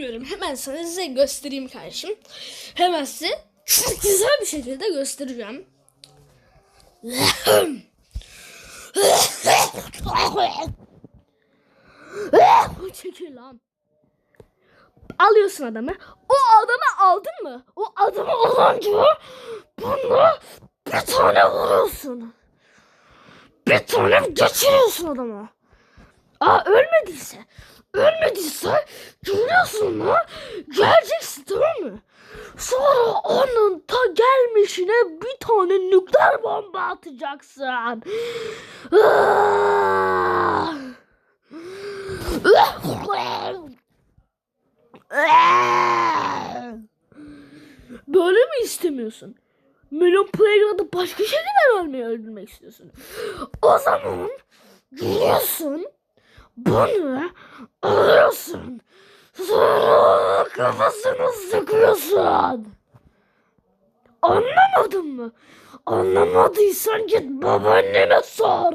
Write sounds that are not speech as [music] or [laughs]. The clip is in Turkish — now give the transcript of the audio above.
istemiyorum. Hemen sana size göstereyim kardeşim. Hemen size [laughs] güzel bir şekilde göstereceğim. [laughs] Çekil lan. Alıyorsun adamı. O adamı aldın mı? O adamı alınca bunu bir tane vuruyorsun. Bir tane geçiriyorsun adama. Aa ölmediyse. Ölmediyse görüyorsun mu? Geleceksin tamam mı? Sonra onun ta gelmişine bir tane nükleer bomba atacaksın. Böyle mi istemiyorsun? Melon Playground'da başka şekilde ölmeyi öldürmek istiyorsun. O zaman geliyorsun bunu alıyorsun. Sonra kafasını sıkıyorsun. Anlamadın mı? Anlamadıysan git babaannene sor.